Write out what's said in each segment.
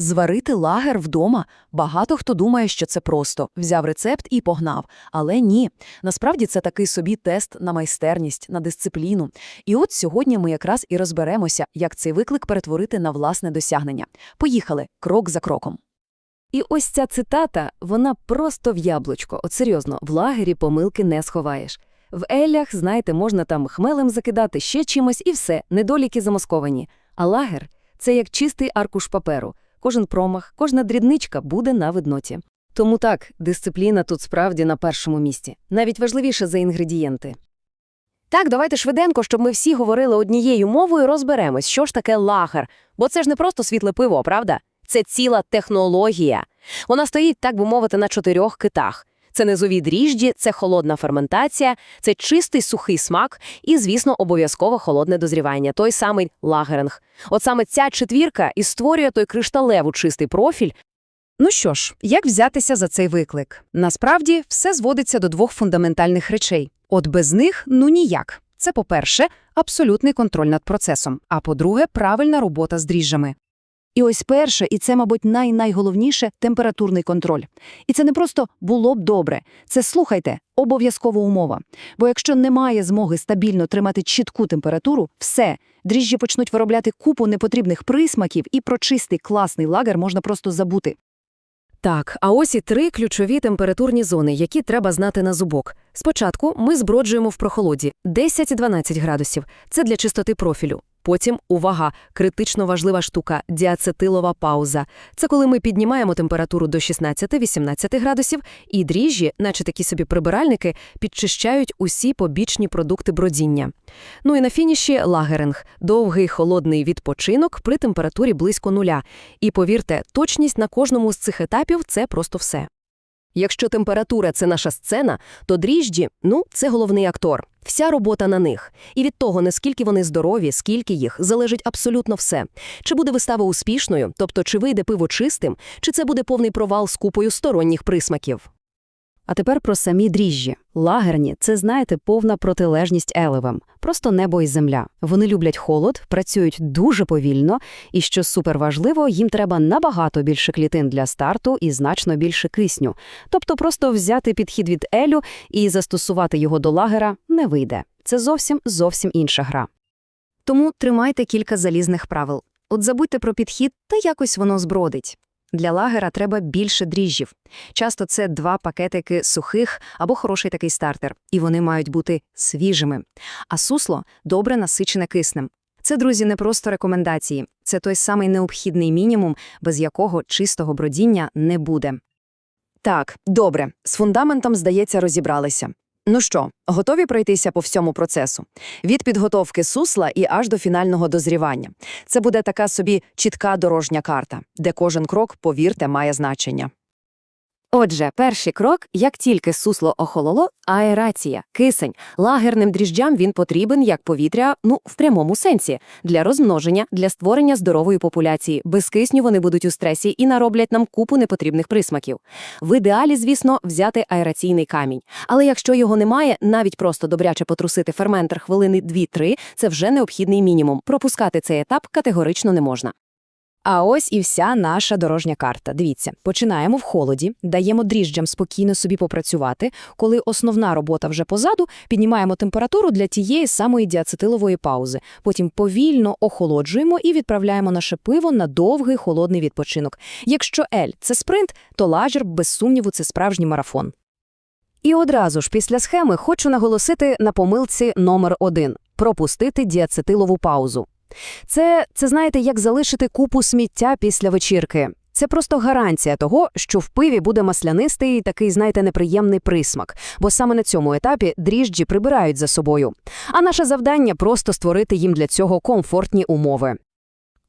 Зварити лагер вдома. Багато хто думає, що це просто. Взяв рецепт і погнав. Але ні. Насправді це такий собі тест на майстерність, на дисципліну. І от сьогодні ми якраз і розберемося, як цей виклик перетворити на власне досягнення. Поїхали, крок за кроком. І ось ця цитата, вона просто в яблучко. От серйозно, в лагері помилки не сховаєш. В елях, знаєте, можна там хмелем закидати ще чимось і все, недоліки замасковані. А лагер – це як чистий аркуш паперу. Кожен промах, кожна дрібничка буде на видноті. Тому так, дисципліна тут справді на першому місці. Навіть важливіше за інгредієнти. Так, давайте швиденько, щоб ми всі говорили однією мовою, розберемось, що ж таке лагер. Бо це ж не просто світле пиво, правда? Це ціла технологія. Вона стоїть, так би мовити, на чотирьох китах. Це низові дріжджі, це холодна ферментація, це чистий сухий смак і, звісно, обов'язково холодне дозрівання, той самий лагеринг. От саме ця четвірка і створює той кришталево чистий профіль, Ну що ж, як взятися за цей виклик? Насправді, все зводиться до двох фундаментальних речей. От без них ну ніяк. Це, по-перше, абсолютний контроль над процесом, а по-друге, правильна робота з дріжджами. І ось перше, і це, мабуть, най-найголовніше – температурний контроль. І це не просто «було б добре», це, слухайте, обов'язкова умова. Бо якщо немає змоги стабільно тримати чітку температуру, все, дріжджі почнуть виробляти купу непотрібних присмаків, і про чистий класний лагер можна просто забути. Так, а ось і три ключові температурні зони, які треба знати на зубок. Спочатку ми зброджуємо в прохолоді 10-12 градусів. Це для чистоти профілю. Потім, увага, критично важлива штука – діацетилова пауза. Це коли ми піднімаємо температуру до 16-18 градусів, і дріжджі, наче такі собі прибиральники, підчищають усі побічні продукти бродіння. Ну і на фініші – лагеринг – довгий холодний відпочинок при температурі близько нуля. І повірте, точність на кожному з цих етапів – це просто все. Якщо температура – це наша сцена, то дріжджі – ну, це головний актор. Вся робота на них. І від того, наскільки вони здорові, скільки їх, залежить абсолютно все. Чи буде вистава успішною, тобто чи вийде пиво чистим, чи це буде повний провал з купою сторонніх присмаків. А тепер про самі дріжджі. Лагерні – це, знаєте, повна протилежність елевам. Просто небо і земля. Вони люблять холод, працюють дуже повільно, і, що суперважливо, їм треба набагато більше клітин для старту і значно більше кисню. Тобто просто взяти підхід від елю і застосувати його до лагера не вийде. Це зовсім зовсім інша гра. Тому тримайте кілька залізних правил. От забудьте про підхід, та якось воно збродить. Для лагера треба більше дріжджів. Часто це два пакетики сухих або хороший такий стартер, і вони мають бути свіжими. А сусло добре насичене киснем. Це, друзі, не просто рекомендації. Це той самий необхідний мінімум, без якого чистого бродіння не буде. Так, добре, з фундаментом, здається, розібралися. Ну що, готові пройтися по всьому процесу? Від підготовки сусла і аж до фінального дозрівання. Це буде така собі чітка дорожня карта, де кожен крок, повірте, має значення. Отже, перший крок, як тільки сусло охололо, аерація, кисень. Лагерним дріжджам він потрібен як повітря, ну, в прямому сенсі, для розмноження, для створення здорової популяції. Без кисню вони будуть у стресі і нароблять нам купу непотрібних присмаків. В ідеалі, звісно, взяти аераційний камінь. Але якщо його немає, навіть просто добряче потрусити ферментер хвилини 2-3 – це вже необхідний мінімум. Пропускати цей етап категорично не можна. А ось і вся наша дорожня карта. Дивіться, починаємо в холоді, даємо дріжджам спокійно собі попрацювати. Коли основна робота вже позаду, піднімаємо температуру для тієї самої діацетилової паузи. Потім повільно охолоджуємо і відправляємо наше пиво на довгий холодний відпочинок. Якщо ель – це спринт, то лагер, без сумніву, це справжній марафон. І одразу ж після схеми хочу наголосити на помилці номер один – пропустити діацетилову паузу. Це, це знаєте, як залишити купу сміття після вечірки. Це просто гарантія того, що в пиві буде маслянистий такий, знаєте, неприємний присмак, бо саме на цьому етапі дріжджі прибирають за собою. А наше завдання просто створити їм для цього комфортні умови.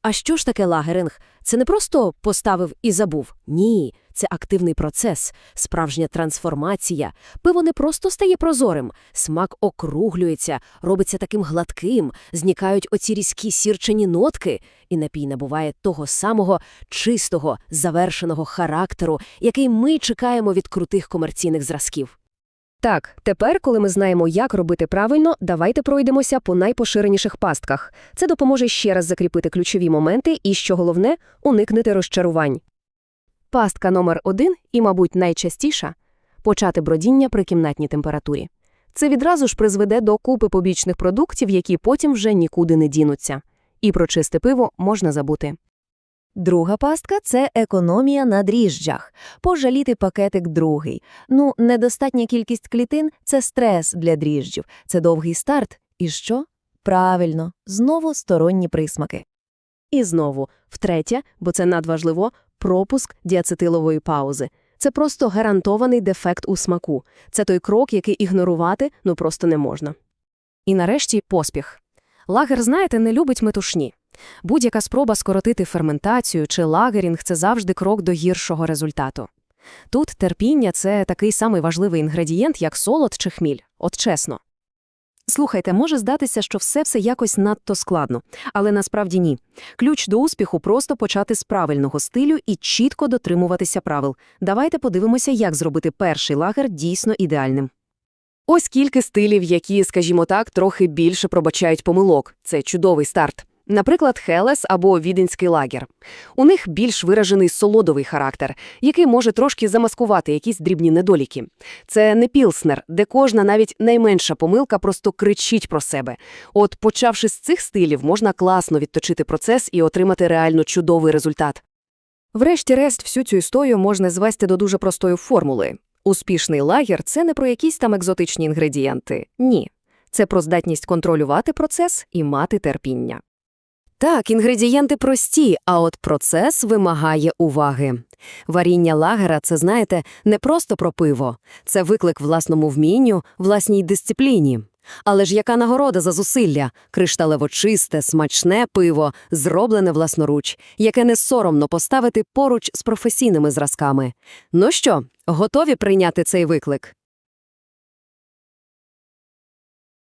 А що ж таке лагеринг? Це не просто поставив і забув. Ні, це активний процес, справжня трансформація. Пиво не просто стає прозорим, смак округлюється, робиться таким гладким, зникають оці різкі сірчені нотки, і напій набуває того самого чистого, завершеного характеру, який ми чекаємо від крутих комерційних зразків. Так, тепер, коли ми знаємо, як робити правильно, давайте пройдемося по найпоширеніших пастках. Це допоможе ще раз закріпити ключові моменти і, що головне, уникнути розчарувань. Пастка номер один і, мабуть, найчастіша – почати бродіння при кімнатній температурі. Це відразу ж призведе до купи побічних продуктів, які потім вже нікуди не дінуться. І про чисте пиво можна забути. Друга пастка – це економія на дріжджах. Пожаліти пакетик другий. Ну, недостатня кількість клітин – це стрес для дріжджів. Це довгий старт. І що? Правильно, знову сторонні присмаки. І знову, втретє, бо це надважливо, пропуск діацетилової паузи. Це просто гарантований дефект у смаку. Це той крок, який ігнорувати ну просто не можна. І нарешті поспіх. Лагер, знаєте, не любить метушні. Будь-яка спроба скоротити ферментацію чи лагерінг – це завжди крок до гіршого результату. Тут терпіння – це такий самий важливий інгредієнт, як солод чи хміль. От чесно. Слухайте, може здатися, що все все якось надто складно, але насправді ні. Ключ до успіху – просто почати з правильного стилю і чітко дотримуватися правил. Давайте подивимося, як зробити перший лагер дійсно ідеальним. Ось кілька стилів, які, скажімо так, трохи більше пробачають помилок. Це чудовий старт. Наприклад, Хелес або Віденський лагер. У них більш виражений солодовий характер, який може трошки замаскувати якісь дрібні недоліки. Це не пілснер, де кожна навіть найменша помилка просто кричить про себе. От, почавши з цих стилів, можна класно відточити процес і отримати реально чудовий результат. Врешті-решт, всю цю історію можна звести до дуже простої формули. Успішний лагер – це не про якісь там екзотичні інгредієнти. Ні. Це про здатність контролювати процес і мати терпіння. Так, інгредієнти прості, а от процес вимагає уваги. Варіння лагера – це, знаєте, не просто про пиво. Це виклик власному вмінню, власній дисципліні. Але ж яка нагорода за зусилля? Кришталево чисте, смачне пиво, зроблене власноруч, яке не соромно поставити поруч з професійними зразками. Ну що, готові прийняти цей виклик?